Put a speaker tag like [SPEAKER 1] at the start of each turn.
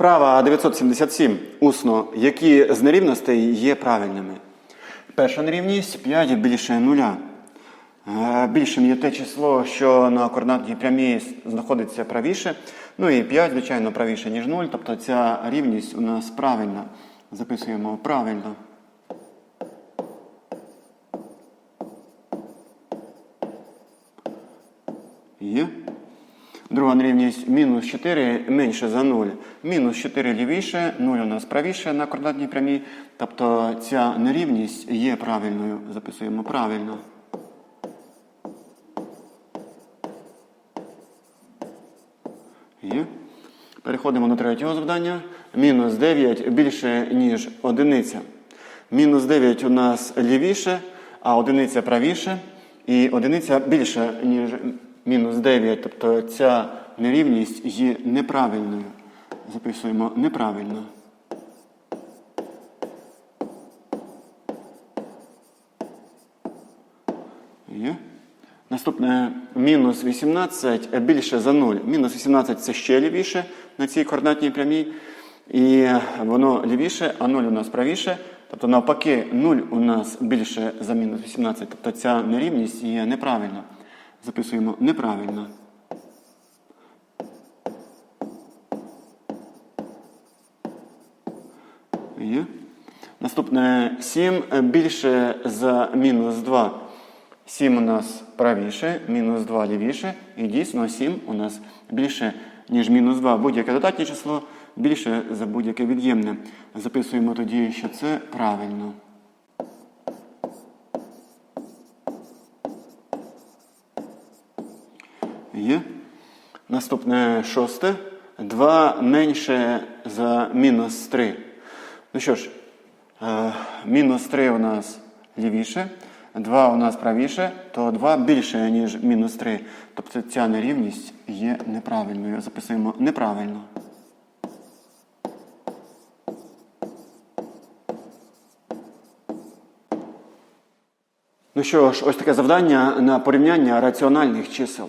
[SPEAKER 1] Вправа 977. Усно. Які з нерівностей є правильними? Перша нерівність 5 більше нуля. Е, Більшим є те число, що на координатній прямій знаходиться правіше. Ну і 5, звичайно, правіше, ніж 0. Тобто ця рівність у нас правильна. Записуємо правильно. Є. Друга нерівність мінус 4 менше за 0. Мінус 4 лівіше, 0 у нас правіше на координатній прямій. Тобто ця нерівність є правильною. Записуємо правильно. Є. Переходимо до третього завдання. Мінус 9 більше, ніж одиниця. Мінус 9 у нас лівіше, а одиниця правіше. І одиниця більше, ніж мінус 9. Тобто ця нерівність є неправильною. Записуємо неправильно. Є. Наступне мінус 18 більше за 0. Мінус 18 це ще лівіше на цій координатній прямій. І воно лівіше, а 0 у нас правіше. Тобто, навпаки, 0 у нас більше за мінус 18. Тобто ця нерівність є неправильна. Записуємо неправильно. Є. Наступне 7 більше за мінус 2. 7 у нас правіше, мінус 2 лівіше. І дійсно 7 у нас більше, ніж мінус 2. Будь-яке додатнє число більше за будь-яке від'ємне. Записуємо тоді, що це правильно. Є. Наступне шосте. 2 менше за мінус 3. Ну що ж, е, мінус 3 у нас лівіше, 2 у нас правіше, то 2 більше, ніж мінус 3. Тобто ця нерівність є неправильною. Записуємо неправильно. Ну що ж, ось таке завдання на порівняння раціональних чисел.